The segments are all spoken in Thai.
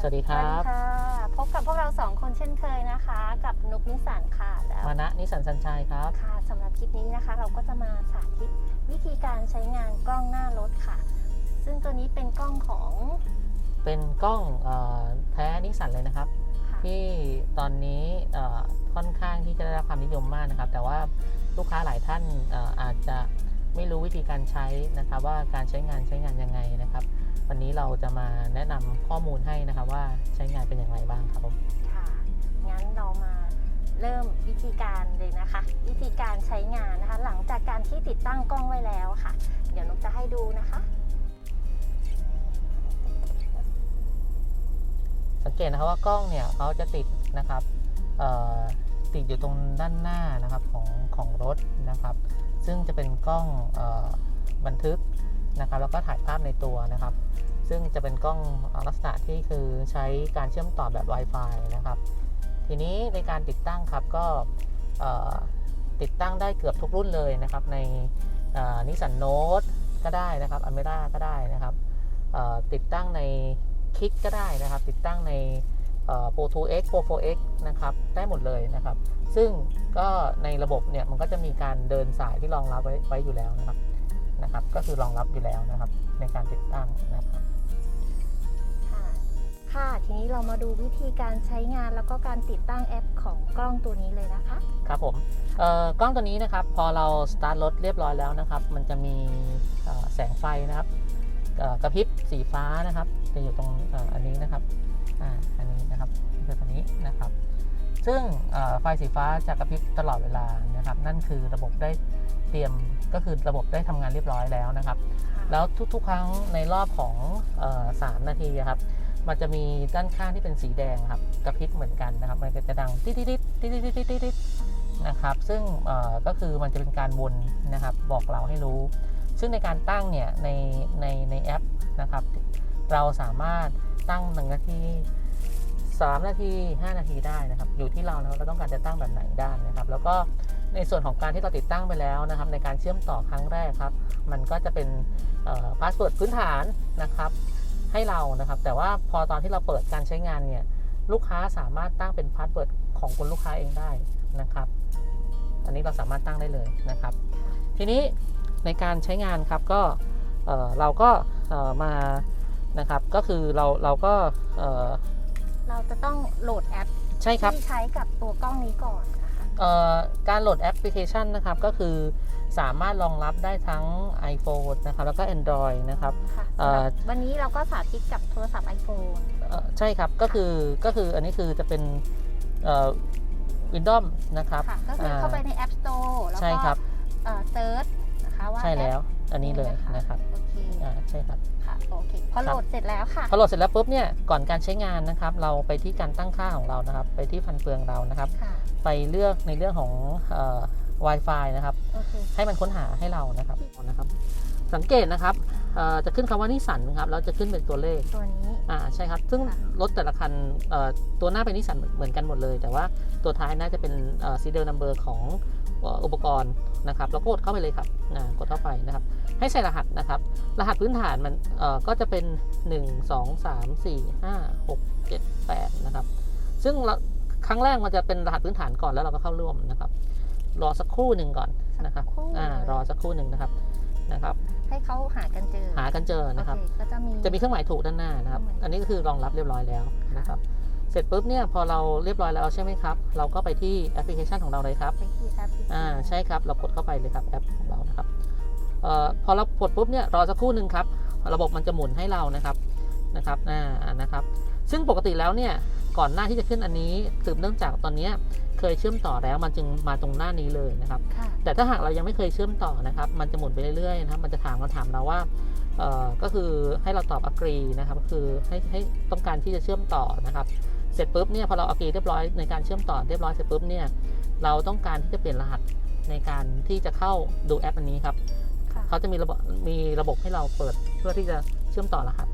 สวัสดีคสวัสรัดีบค่ะ พบกับพวกเราสองคนเช่นเคยนะคะ กับนุกนิสันค่ะแล้วมานะนิสันสัญชัยครับ ค่ะสำหรับคลิปนี้นะคะ เราก็จะมาสาธิตวิธีการใช้งานกล้องหน้ารถค่ะ ซึ่งตัวนี้เป็นกล้องของเป็นกล้องเอ่อแท้นิสันเลยนะครับ ค่ะที่ตอนนี้เอ่อค่อนข้างที่จะได้รับความนิยมมากนะครับ แต่ว่าลูกค้าหลายท่านเอ่ออาจจะไม่รู้วิธีการใช้นะครับ ว่าการใช้งานใช้งานยังไงนะครับ วันนี้เราจะมาแนะนำข้อมูลให้นะครับว่าใช้งานเป็นอย่างไรบ้างครับผมค่ะ งั้นเรามาเริ่มวิธีการเลยนะคะ วิธีการใช้งานนะคะ หลังจากการที่ติดตั้งกล้องไว้แล้วค่ะ เดี๋ยวนุกจะให้ดูนะคะ สังเกตนะครับว่ากล้องเนี่ยเขาจะติดนะครับเอ่อติดอยู่ตรงด้านหน้านะครับของของรถนะครับ ซึ่งจะเป็นกล้องเออบันทึก นะครับแล้วก็ถ่ายภาพในตัวนะครับ ซึ่งจะเป็นกล้องลักษณะที่คือใช้การเชื่อมต่อแบบ Wi-Fi นะครับ ทีนี้ในการติดตั้งครับก็ติดตั้งได้เกือบทุกรุ่นเลยนะครับ ในนิสสันโนตก็ได้นะครับอเมร่าก็ได้นะครับติดตั้งในคิกก็ได้นะครับ ติดตั้งในโปร 2x Pro 4x นะครับ ได้หมดเลยนะครับ ซึ่งก็ในระบบเนี่ย มันก็จะมีการเดินสายที่รองรับไว้ไว้อยู่แล้วนะครับ นะครับ ก็คือรองรับอยู่แล้วนะครับ ในการติดตั้งนะครับค่ะค่ะ ทีนี้เรามาดูวิธีการใช้งานแล้วก็การติดตั้งแอปของกล้องตัวนี้เลยนะคะ ครับผมเอ่อกล้องตัวนี้นะครับ พอเราสตาร์ทรถเรียบร้อยแล้วนะครับ มันจะมีเอ่อแสงไฟนะครับเอ่อกระพริบสีฟ้านะครับ จะอยู่ตรงเอ่ออันนี้นะครับอ่าอันนี้นะครับคือตัวนี้นะครับ ซึ่งเอ่อไฟสีฟ้าจะกระพริบตลอดเวลานะครับ นั่นคือระบบได้ เตรียมก็คือระบบได้ทำงานเรียบร้อยแล้วนะครับ แล้วทุกๆ ครั้งในรอบของสามนาทีครับมันจะมีด้านข้างที่เป็นสีแดงครับกระพริบเหมือนกันนะครับ มันก็จะดังติ๊ดติ๊ดติ๊ดติ๊ดติ๊ดนะครับ ซึ่งก็คือมันจะเป็นการวนนะครับ บอกเราให้รู้ ซึ่งในการตั้งเนี่ยในในในแอปนะครับ เราสามารถตั้งหนึ่งนาที3นาที 5 นาทีได้นะครับ อยู่ที่เราแล้วเราต้องการจะตั้งแบบไหนได้นะครับ แล้วก็ ในส่วนของการที่เราติดตั้งไปแล้วนะครับ ในการเชื่อมต่อครั้งแรกครับ มันก็จะเป็นพาสเวิร์ดพื้นฐานนะครับให้เรานะครับ แต่ว่าพอตอนที่เราเปิดการใช้งานเนี่ยลูกค้าสามารถตั้งเป็นพาสเวิร์ดของคนลูกค้าเองได้นะครับ อันนี้เราสามารถตั้งได้เลยนะครับ ทีนี้ในการใช้งานครับก็เอ่อเราก็เอ่อมานะครับก็คือเราเราก็เอ่อเราจะต้องโหลดแอปใช่ครับที่ใช้กับตัวกล้องนี้ก่อนนะคะเอ่อ การโหลดแอปพลิเคชันนะครับก็คือสามารถรองรับได้ทั้ง iPhone นะครับแล้วก็ Android นะครับค่ะเอ่อสำหรับวันนี้เราก็สาธิตกับโทรศัพท์ iPhone เอ่อใช่ครับก็คือก็คืออันนี้คือจะเป็นเอ่อ Windows นะครับค่ะก็คือเข้าไปใน App Store แล้วใช่ก็ครับเอ่อเซิร์ชนะ คะว่าใช่แล้วอปอันนี้เลยนะครับโอเคอ่าใช่ครับค่ะโอเคพอโหลดเสร็จแล้วค่ะพอโหลดเสร็จแล้วปุ๊บเนี่ยก่อนการใช้งานนะครับ เราไปที่การตั้งค่าของเรานะครับ ไปที่ฟันเฟืองเรานะครับค่ะไปเลือกในเรื่องของเอ่อ Wi-Fi นะครับโอเคให้มันค้นหาให้เรานะครับนะครับ สังเกตนะครับเอ่อจะขึ้นคำว่านิสันครับแล้วจะขึ้นเป็นตัวเลขตัวนี้อ่าใช่ครับ ซึ่งค่ะรถแต่ละคันเอ่อตัวหน้าเป็นนิสันเหมือนกันหมดเลย แต่ว่าตัวท้ายน่าจะเป็นซีเรียลนัมเบอร์ของเอ่ออุปกรณ์นะครับแล้วก็กดเข้าไปเลยครับอ่ากดเข้าไปนะครับ ให้ใส่รหัสนะครับ รหัสพื้นฐานมันเอ่อก็จะเป็น 1 2 3 4 5 6 7 8นะครับ ซึ่งเราครั้งแรกมันจะเป็นรหัสพื้นฐานก่อนแล้วเราก็เข้าร่วมนะครับ รอสักครู่หนึ่งก่อนนะครับสักครู่อ่ารอสักครู่หนึ่งนะครับนะครับ ให้เขาหากันเจอหากันเจอนะครับโอเคก็จะมีจะมีเครื่องหมายถูกด้านหน้านะครับเครื่องหมายอันนี้ก็คือรองรับเรียบร้อยแล้วนะครับ เสร็จปุ๊บเนี่ยพอเราเรียบร้อยแล้วใช่ไหมครับ เราก็ไปที่แอปพลิเคชันของเราเลยครับไปที่แอปพลิเคชันอ่าใช่ครับเรากดเข้าไปเลยครับแอปของเรานะครับเอ่อพอเรากดปุ๊บเนี่ยรอสักครู่หนึ่งครับระบบมันจะหมุนให้เรานะครับนะครับอ่านะครับ ซึ่งปกติแล้วเนี่ยก่อนหน้าที่จะขึ้นอันนี้สืบเนื่องจากตอนเนี้ยเคยเชื่อมต่อแล้วมันจึงมาตรงหน้านี้เลยนะครับค่ะแต่ถ้าหากเรายังไม่เคยเชื่อมต่อนะครับ มันจะหมุนไปเรื่อยๆนะครับ มันจะถามคำถามเราว่าเอ่อก็คือให้เราตอบ agree นะครับ ก็คือให้ให้ต้องการที่จะเชื่อมต่อนะครับ เสร็จปุ๊บเนี่ยพอเรา agree เรียบร้อยในการเชื่อมต่อเรียบร้อยเสร็จปุ๊บเนี่ยเราต้องการที่จะเปลี่ยนรหัสในการที่จะเข้าดูแอปอันนี้ครับค่ะเขาจะมีระบบมีระบบให้เราเปิดเพื่อที่จะเชื่อมต่อรหัส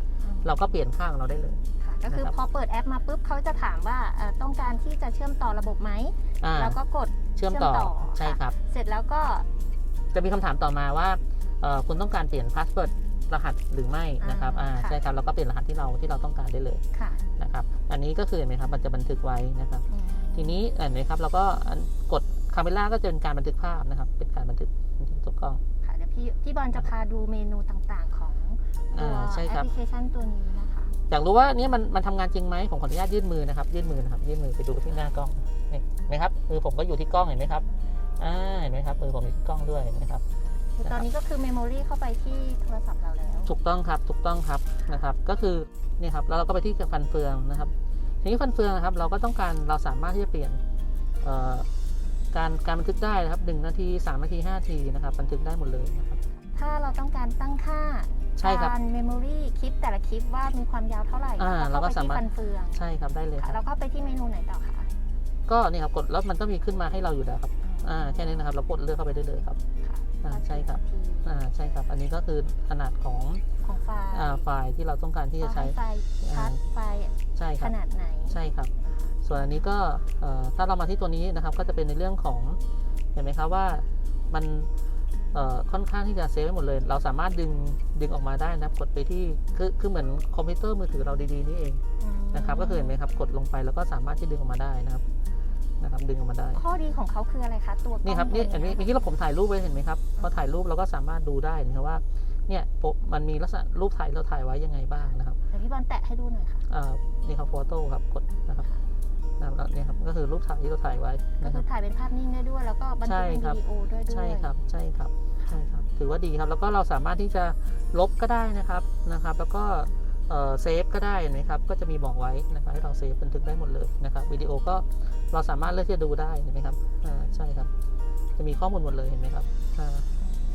เราก็เปลี่ยนข้างเราได้เลยค่ะก็คือนะครับพอเปิดแอปมาปุ๊บเขาจะถามว่าเอ่อต้องการที่จะเชื่อมต่อระบบไหมอ่าแล้วก็กดเชื่อมต่อใช่ค่ะครับ เสร็จแล้วก็จะมีคำถามต่อมาว่าเอ่อคุณต้องการเปลี่ยนพาสเวิร์ด รหัสหรือไม่นะครับอ่าอ่าค่ะใช่ครับเราก็เปลี่ยนรหัสที่เราที่เราต้องการได้เลยค่ะนะครับ อันนี้ก็คือเห็นไหมครับมันจะบันทึกไว้นะครับอืมทีนี้เห็นไหมครับเราก็อันกดคาเมล่าก็จะเป็นการบันทึกภาพนะครับ เป็นการบันทึกบันทึกตัวกล้องค่ะเดี๋ยวพี่พี่บอลจะพาดูเมนูต่างๆของตัวอ่าใช่แอครัปบพลิเคชันตัวนี้นะคะอยากรู้ว่าเนี่ยมันมันทำงานจริงไหมผมขออนุญาตยื่นมือนะครับ ยื่นมือนะครับ ยื่นมือไปดูที่หน้ากล้องนี่เห็นไหมครับมือผมก็อยู่ที่กล้องเห็นไหมครับอ่าเห็นไหมครับมือผมอยู่ที่กล้องด้วยเห็นไหมครับ คือตอนนี้ก็คือเมมโมรีเข้าไปที่โทรศัพท์เราแล้ว ถูกต้องครับถูกต้องครับนะครับ ก็คือนี่ครับแล้วเราก็ไปที่ฟันเฟืองนะครับ ทีนี้ฟันเฟืองนะครับ เราก็ต้องการเราสามารถที่จะเปลี่ยนเอ่อการการบันทึกได้นะครับหนึ่งนาทีสามนาทีห้านาทีนะครับ บันทึกได้หมดเลยนะครับ ถ้าเราต้องการตั้งค่าใช่ครับการเมมโมรีคลิปแต่ละคลิปว่ามีความยาวเท่าไหร่อ่าแล้วเราก็เข้าไปสาที่มารถฟันเฟืองใช่ครับได้เลยคค่ะรับแล้วก็ไปที่เมนูไหนต่อคะก็นี่ครับกดแล้วมันก็มีขึ้นมาให้เราอยู่แล้วครับอ่าแค่นี้นะครับ เรากดเลือกเข้าไปได้เลยครับค่ะ อ่าใช่ครับทีอ่าใช่ครับ อันนี้ก็คือขนาดของของไฟล์อ่าไฟล์ที่เราต้องการที่จะใช้ว่าห้ไฟล์ชัดไฟล์ใช่คขรับนาดไหนใช่ครับ ส่วนอันนี้ก็เอ่อถ้าเรามาที่ตัวนี้นะครับ ก็จะเป็นในเรื่องของเห็นไหมครับว่ามันเอ่อค่อนข้างที่จะเซฟไว้หมดเลย เราสามารถดึงดึงออกมาได้นะครับ กดไปที่คือคือเหมือนคอมพิวเตอร์มือถือเราดีๆนี่เองนะครับ ก็คือเห็นไหมครับ กดลงไปแล้วก็สามารถที่ดึงออกมาได้นะครับ นะครับดึงออกมาได้ ข้อดีของเขาคืออะไรคะตัวกล้องนี่ครับนี่ตัวอันนี้เยเมื่อกี้เราผมถ่ายรูปไว้เห็นไหมครับพอถ่ายรูปเราก็สามารถดูได้นะครับว่าเนี่ยโปะมันมีลักษณะรูปถ่ายเราถ่ายไว้ยังไงบ้างนะครับเดี๋ยวพี่บอลแตะให้ดูหน่อยค่ะอ่านี่ครับโฟโต้ครับกดนะครับนะครับแล้วเนี่ยครับก็คือรูปถ่ายที่เราถ่ายไว้ก็นะคคืรัอบถ่ายเป็นภาพนิ่งได้ด้วย แล้วก็บันทึกเป็นใช่ครับวิดีโอด้วยด้วยใช่ครับใช่ครับใช่ครับ ถือว่าดีครับ แล้วก็เราสามารถที่จะลบก็ได้นะครับนะครับ แล้วก็ เอ่อเซฟก็ได้นะครับ ก็จะมีบอกไว้นะครับให้เราเซฟบันทึกได้หมดเลยนะครับวิดีโอก็เราสามารถเลือกที่จะดูได้เห็นไหมครับอ่าใช่ครับ จะมีข้อมูลหมดเลยเห็นไหมครับอ่า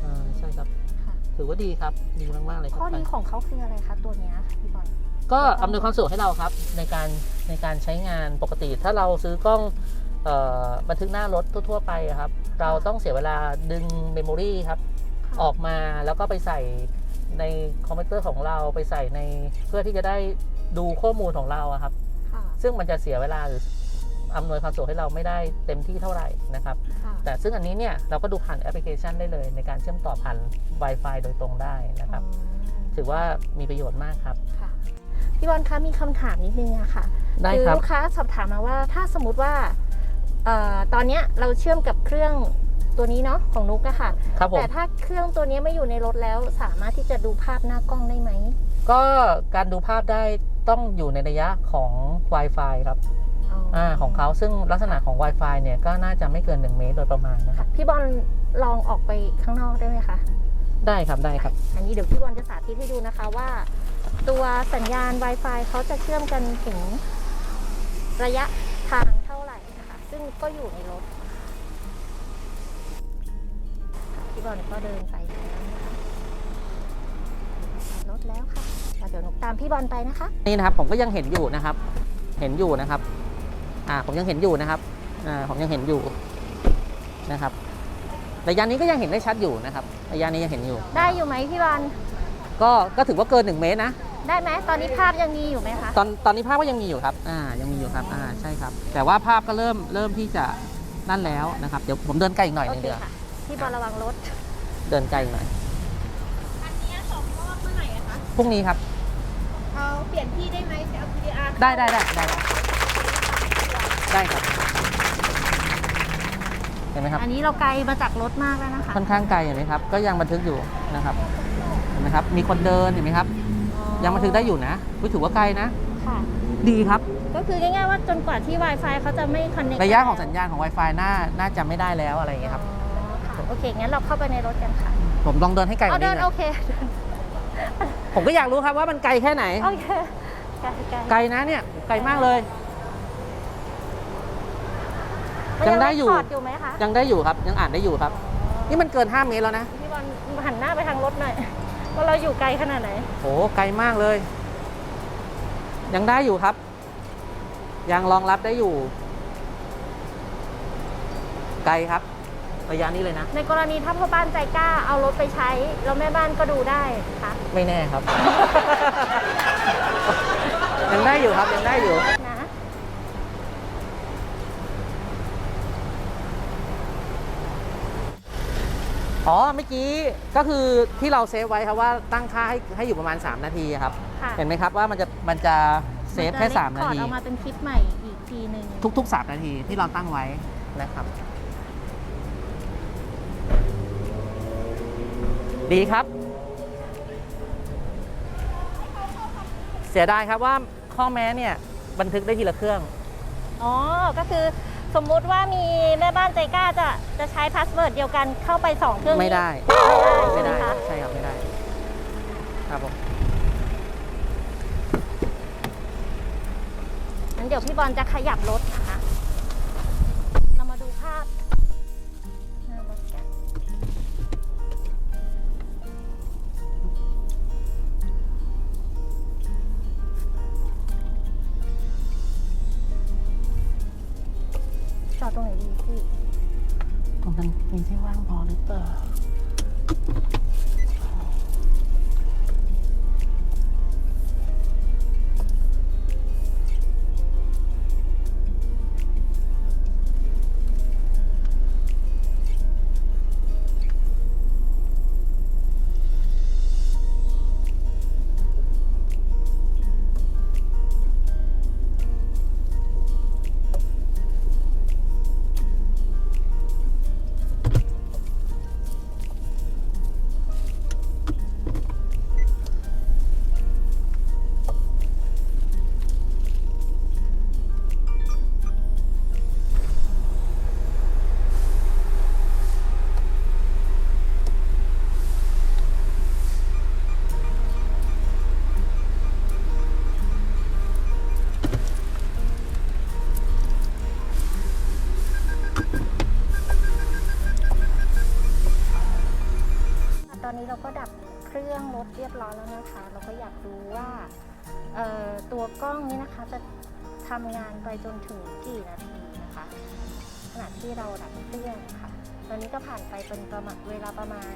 อ่าใช่ครับค่ะถือว่าดีครับดีมากๆเลยครัข้บอดีของเขาคืออะไรคะตัวเนี้ยค่ะพี่บอลก็อำนวยความสะดวกให้เราครับในการในการใช้งานปกติ ถ้าเราซื้อกล้องเอ่อบันทึกหน้ารถทั่ว ๆ ไปอะครับ เราต้องเสียเวลาดึงเมมโมรีครับออกมาแล้วก็ไปใส่ ในคอมพิวเตอร์ของเราไปใส่ในเพื่อที่จะได้ดูข้อมูลของเราอะครับค่ะซึ่งมันจะเสียเวลาหรืออำนวยความสะดวกให้เราไม่ได้เต็มที่เท่าไหร่นะครับค่ะแต่ซึ่งอันนี้เนี่ยเราก็ดูผ่านแอปพลิเคชันได้เลย ในการเชื่อมต่อผ่าน Wi-Fi โดยตรงได้นะครับอืมถือว่ามีประโยชน์มากครับค่ะพี่บอลคะมีคำถามนิดนึงอะค่ะได้คือครับลูกค้าสอบถามมาว่าถ้าสมมติว่าเอ่อตอนเนี้ยเราเชื่อมกับเครื่อง ตัวนี้เนาะของนุกอะค่ะครับผมแต่ถ้าเครื่องตัวนี้ไม่อยู่ในรถแล้ว สามารถที่จะดูภาพหน้ากล้องได้ไหมก็การดูภาพได้ต้องอยู่ในระยะของ Wi-Fi ครับอ่าของเขาซึ่งลักษณะของ Wi-Fi เนี่ยก็น่าจะไม่เกิน 1 เมตรโดยประมาณนะคค่ะรับพี่บอลลองออกไปข้างนอกได้ไหมคะได้ครับได้ครับ อันนี้เดี๋ยวพี่บอลจะสาธิตให้ดูนะคะว่า ตัวสัญญาณ Wi-Fi เขาจะเชื่อมกันถึงระยะทางเท่าไหร่นะคะซึ่งก็อยู่ในรถ พี่บอลก็เดินไปแล้วนะคะรถแล้วค่ะแล้วเดี๋ยวหนูตามพี่บอลไปนะคะ นี่นะครับผมก็ยังเห็นอยู่นะครับ เห็นอยู่นะครับ อ่าผมยังเห็นอยู่นะครับ อ่าผมยังเห็นอยู่นะครับระยะนี้ก็ยังเห็นได้ชัดอยู่นะครับระยะนี้ยังเห็นอยู่ ได้อยู่ไหมพี่บอลก็ก็ถือว่าเกิน 1 เมตรนะ ได้ไหมตอนนี้ภาพยังมีอยู่ไหมคะ ตอนตอนนี้ภาพก็ยังมีอยู่ครับ อ่า ยังมีอยู่ครับ อ่า ใช่ครับ แต่ว่าภาพก็เริ่มเริ่มที่จะนั่นแล้วนะครับ เดี๋ยวผมเดินไกลอีกหน่อยหโอนึงเคเดียวาค่ะ พี่บอลระวังรถ เดินไกลอีกหน่อยอันเนี้ยสองรอบเมื่อไหร่อะคะพรุ่งนี้ครับ เอาเปลี่ยนที่ได้ไหมจะเอา PDR ได้ได้ได้ได้ได้ได้ครับ เห็นไหมครับ อันนี้เราไกลมาจากรถมากแล้วนะคะค่อนข้างไกลเห็นไหมครับ ก็ยังบันทึกอยู่นะครับ เห็นไหมครับ มีคนเดินเห็นไหมครับ ยังบันทึกได้อยู่นะอุ๊ยถือว่าไกลนะ ค่ะ ดีครับ ก็คือง่ายๆว่าจนกว่าที่ Wi-Fi เขาจะไม่คอนเน c ระยะของสัญญาณของ Wi-Fi น่า น่าจะไม่ได้แล้วอะไรอย่างเงี้ยครับโอเคงั้นเราเข้าไปในรถกันค่ะผมลองเดินให้ไกลกเอาว่าเดินี้นหน่โออยเคผมก็อยากรู้ครับว่ามันไกลแค่ไหน โอเคไกลไกลไกลนะเนี่ยไกลมากเลย ยังได้อยู่ถอดอยู่ไหมคะยังได้อยู่ครับ ยังอ่านได้อยู่ครับ นี่มันเกิน 5 เมตรแล้วนะพี่บอลหันหน้าไปทางรถหน่อยว่าเราอยู่ไกลขนาดไหนโอ้ไกลมากเลย ยังได้อยู่ครับ ยังรองรับได้อยู่ ไกลครับ ระยะนี้เลยนะ ในกรณีถ้าพ่อบ้านใจกล้าเอารถไปใช้ แล้วแม่บ้านก็ดูได้ค่ะไม่แน่ครับ ยังได้อยู่ครับยังได้อยู่ นะนอ๋อเมื่อกี้ก็คือที่เราเซฟไว้ครับว่าตั้งค่าให้ให้อยู่ประมาณ 3 นาทีครับ ค่ะเห็นไหมครับว่ามันจะมันจะเซฟแค่ 3 นาที ออกมาเป็นคลิปใหม่อีกทีหนึ่ง ทุกๆ 3 นาทีที่เราตั้งไว้นะครับ ดีครับ เสียดายครับว่าข้อแม้เนี่ยบันทึกได้ทีละเครื่อง อ๋อ ก็คือสมมุติว่ามีแม่บ้านใจกล้าจะจะใช้พาสเวิร์ดเดียวกันเข้าไป 2 เครื่องนี้ไม่ได้ไม่ไม่ได้ได้ใช่ไหมคะใช่ครับไม่ได้ครับผมงั้นเดี๋ยวพี่บอลจะขยับรถนะคะ มีที่ว่างพอหรือเปล่า รถเรียบร้อยแล้วนะคะ เราก็อยากดูว่าเอ่อตัวกล้องนี้นะคะจะทำงานไปจนถึงกี่นาทีนะคะ ขณะที่เราดับเครื่องค่ะ ตอนนี้ก็ผ่านไปเป็นประมาณเวลาประมาณ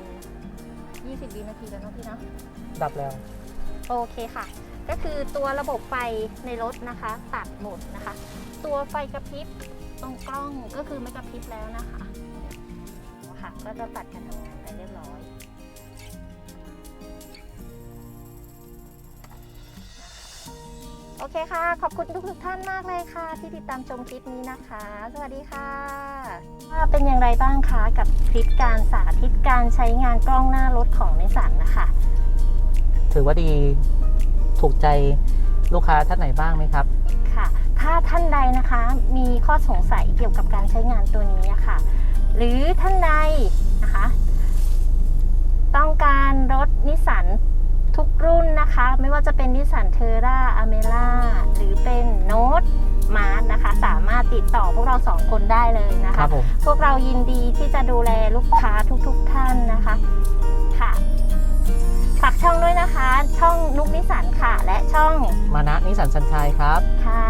20วินาทีแล้วเนาะพี่เนาะดับแล้ว โอเคค่ะ ก็คือตัวระบบไฟในรถนะคะ ตัดหมดนะคะ ตัวไฟกระพริบตรงกล้องก็คือไม่กระพริบแล้วนะคะค่ะก็จะตัดการทำงาน อเคค่ะ ขอบคุณทุกๆท่านมากเลยค่ะ ที่ติดตามชมคลิปนี้นะคะ สวัสดีค่ะว่าเป็นอย่างไรบ้างคะกับคลิปการสาธิตการใช้งานกล้องหน้ารถของในสันนะคะ ถือว่าดีถูกใจลูกค้าท่านไหนบ้างไหมครับค่ะ ถ้าท่านใดนะคะมีข้อสงสัยเกี่ยวกับการใช้งานตัวนี้อะค่ะ หรือท่านใดนะคะ ต้องการรถนิสสัน ทุกรุ่นนะคะ ไม่ว่าจะเป็นนิสสันเทอร่าอเมล่าหรือเป็นโน้ตมาร์นะคะ สามารถติดต่อพวกเราสองคนได้เลยนะครัคะบผม พวกเรายินดีที่จะดูแลลูกค้าทุกๆทท่านนะคะค่ะฝากช่องด้วยนะคะ ช่องนุกนิสสันค่ะ และช่องมานะนิสันสัญชัยครับ ค่ะ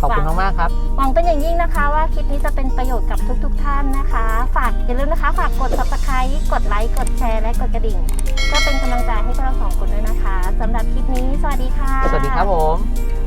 ขอบคุณหวังมากๆครับ หวังเป็นอย่างยิ่งนะคะว่าคลิปนี้จะเป็นประโยชน์กับทุกๆทท่านนะคะ ฝากอย่าลืมนะคะ ฝากกด subscribe กดไลค์ กดแชร์และกดกระดิ่ง ก็เป็นกำลังใจให้พวกเราสองคนด้วยนะคะสำหรับคลิปนี้ สวัสดีค่ะ สวัสดีครับผม